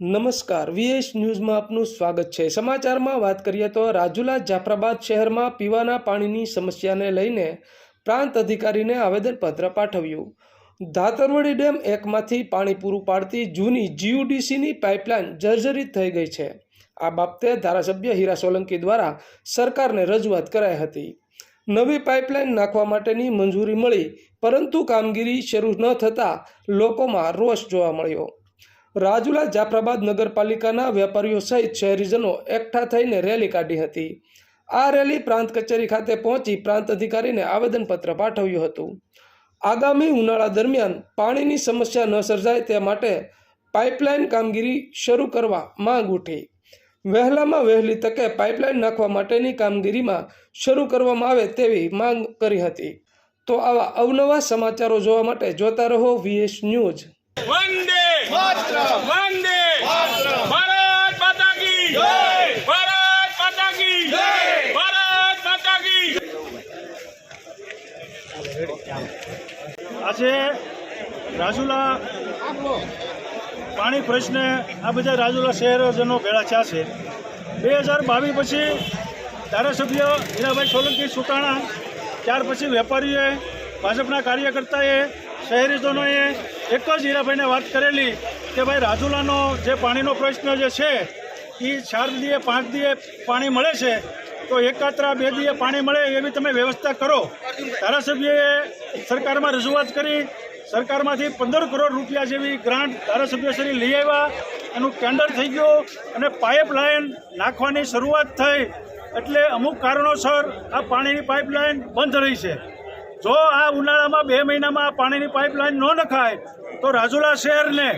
નમસ્કાર. વીએસ ન્યૂઝમાં આપનું સ્વાગત છે. સમાચારમાં વાત કરીએ તો રાજુલા જાફરાબાદ શહેરમાં પીવાના પાણીની સમસ્યાને લઈને પ્રાંત અધિકારીને આવેદનપત્ર પાઠવ્યું. ધાતરવડી ડેમ એકમાંથી પાણી પૂરું પાડતી જૂની જીયુડીસીની પાઇપલાઇન જર્જરિત થઈ ગઈ છે. આ બાબતે ધારાસભ્ય હીરા સોલંકી દ્વારા સરકારને રજૂઆત કરાઈ હતી. નવી પાઇપલાઇન નાખવા માટેની મંજૂરી મળી, પરંતુ કામગીરી શરૂ ન થતાં લોકોમાં રોષ જોવા મળ્યો. રાજુલા જાફરાબાદ નગરપાલિકાના વેપારીઓ સહિત શહેરીજનો એકઠા થઈને રેલી કાઢી હતી. આ રેલી પ્રાંત કચેરી ખાતે પહોંચી પ્રાંત અધિકારીને આવેદનપત્ર પાઠવ્યું હતું. આગામી ઉનાળા દરમિયાન પાણીની સમસ્યા ન સર્જાય તે માટે પાઇપલાઇન કામગીરી શરૂ કરવા માંગ ઉઠી. વહેલામાં વહેલી તકે પાઇપલાઇન નાખવા માટેની કામગીરીમાં શરૂ કરવામાં આવે તેવી માંગ કરી હતી. તો આવા અવનવા સમાચારો જોવા માટે જોતા રહો વીએસ ન્યૂઝ વંદે વંદે ભારત માતા કી ભારત માતા કી ભારત માતા કી આજે રાજુલા પાણી પ્રશ્ને આ બધા રાજુલા શહેરજનો ભેળા થયા છે. બે હજાર બાવીસ પછી ધારાસભ્ય હીરાભાઈ સોલંકી સુકાણા ત્યાર પછી વેપારીઓએ ભાજપના કાર્યકર્તાએ શહેરીજનોએ એક જ હીરાભાઈને વાત કરેલી કે ભાઈ રાજુલાનો જે પાણીનો પ્રશ્ન જે છે એ ચાર દીએ, પાંચ દીએ પાણી મળે છે, તો એકાત્રા બે દીએ પાણી મળે એવી તમે વ્યવસ્થા કરો. ધારાસભ્યએ સરકારમાં રજૂઆત કરી, સરકારમાંથી પંદર કરોડ રૂપિયા જેવી ગ્રાન્ટ ધારાસભ્યશ્રી લઈ આવ્યા, એનું ટેન્ડર થઈ ગયું અને પાઇપલાઇન નાખવાની શરૂઆત થઈ. એટલે અમુક કારણોસર આ પાણીની પાઇપલાઇન બંધ રહી છે. જો આ ઉનાળામાં બે મહિનામાં આ પાણીની પાઇપલાઇન ન નખાય તો રાજુલા શહેરને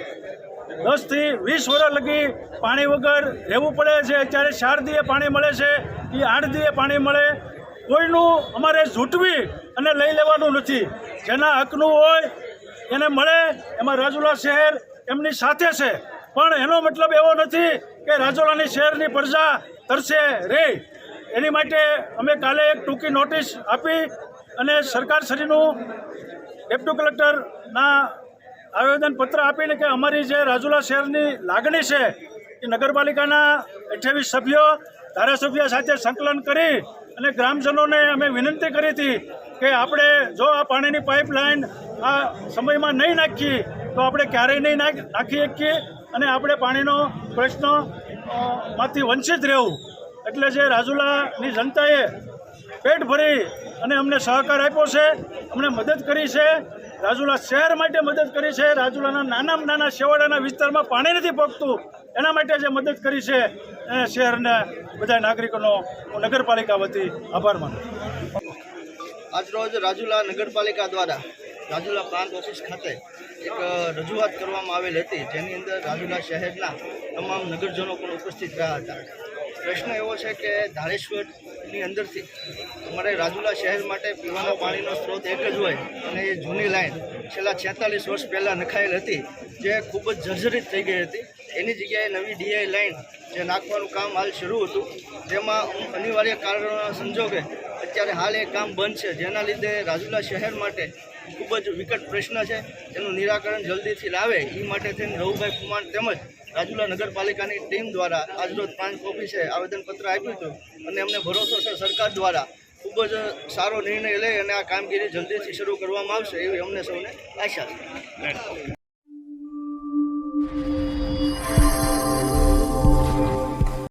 દસથી વીસ વર્ષ લગી પાણી વગર રહેવું પડે છે. અત્યારે ચાર દીએ પાણી મળે છે એ આઠ દીએ પાણી મળે, કોઈનું અમારે ઝૂંટવી અને લઈ લેવાનું નથી. જેના હકનું હોય એને મળે, એમાં રાજુલા શહેર એમની સાથે છે. પણ એનો મતલબ એવો નથી કે રાજુલાની શહેરની પ્રજા તરસે રે. એની માટે અમે કાલે એક ટૂંકી નોટિસ આપી અને સરકારશ્રીનું ડેપ્યુટી કલેક્ટરના આવેદનપત્ર આપીને કે અમારી જે રાજુલા શહેરની લાગણી છે એ નગરપાલિકાના અઠ્યાવીસ સભ્યો ધારાસભ્ય સાથે સંકલન કરી અને ગ્રામજનોને અમે વિનંતી કરી હતી કે આપણે જો આ પાણીની પાઇપલાઇન આ સમયમાં નહીં નાખીએ તો આપણે ક્યારેય નહીં નાખ શકીએ અને આપણે પાણીનો પ્રશ્નમાંથી વંચિત રહેવું. એટલે જે રાજુલાની જનતાએ પેટ ભરી અને અમને સહકાર આપ્યો છે, અમને મદદ કરી છે રાજુલા શહેર માટે મદદ કરી છે. રાજુલાના નાનામાં નાના શેવાડાના વિસ્તારમાં પાણી નથી પહોંચતું એના માટે જે મદદ કરી છે. એ શહેરના બધા નાગરિકોનો નગરપાલિકા વતી આભાર માનું આજરોજ રાજુલા નગરપાલિકા દ્વારા રાજુલા પ્રાંત ઓફિસ ખાતે એક રજૂઆત કરવામાં આવેલ હતી. જેની અંદર રાજુલા શહેરના તમામ નગરજનો પણ ઉપસ્થિત રહ્યા હતા. પ્રશ્ન એવો છે કે ધારેશ્વરની અંદરથી અમારે રાજુલા શહેર માટે પીવાના પાણીનો સ્ત્રોત એક જ હોય અને એ જૂની લાઈન છેલ્લા છેતાલીસ વર્ષ પહેલાં નખાયેલ હતી, જે ખૂબ જ જર્જરિત થઈ ગઈ હતી. એની જગ્યાએ નવી ડીઆઈ લાઈન જે નાખવાનું કામ હાલ શરૂ હતું, જેમાં અનિવાર્ય કારણોના સંજોગે અત્યારે હાલ એ કામ બંધ છે. જેના લીધે રાજુલા શહેર માટે ખૂબ જ વિકટ પ્રશ્ન છે. એનું નિરાકરણ જલ્દીથી લાવે. એ માટે થઈને રઘુભાઈ કુમાર તેમજ રાજુલા નગરપાલિકાની ટીમ દ્વારા આજરોજ પાંચ ઓફિસે આવેદનપત્ર આપ્યું હતું અને અમને ભરોસો છે સરકાર દ્વારા ખૂબ જ સારો નિર્ણય લઈ અને આ કામગીરી જલ્દીથી શરૂ કરવામાં આવશે એવી અમને સૌને આશા છે.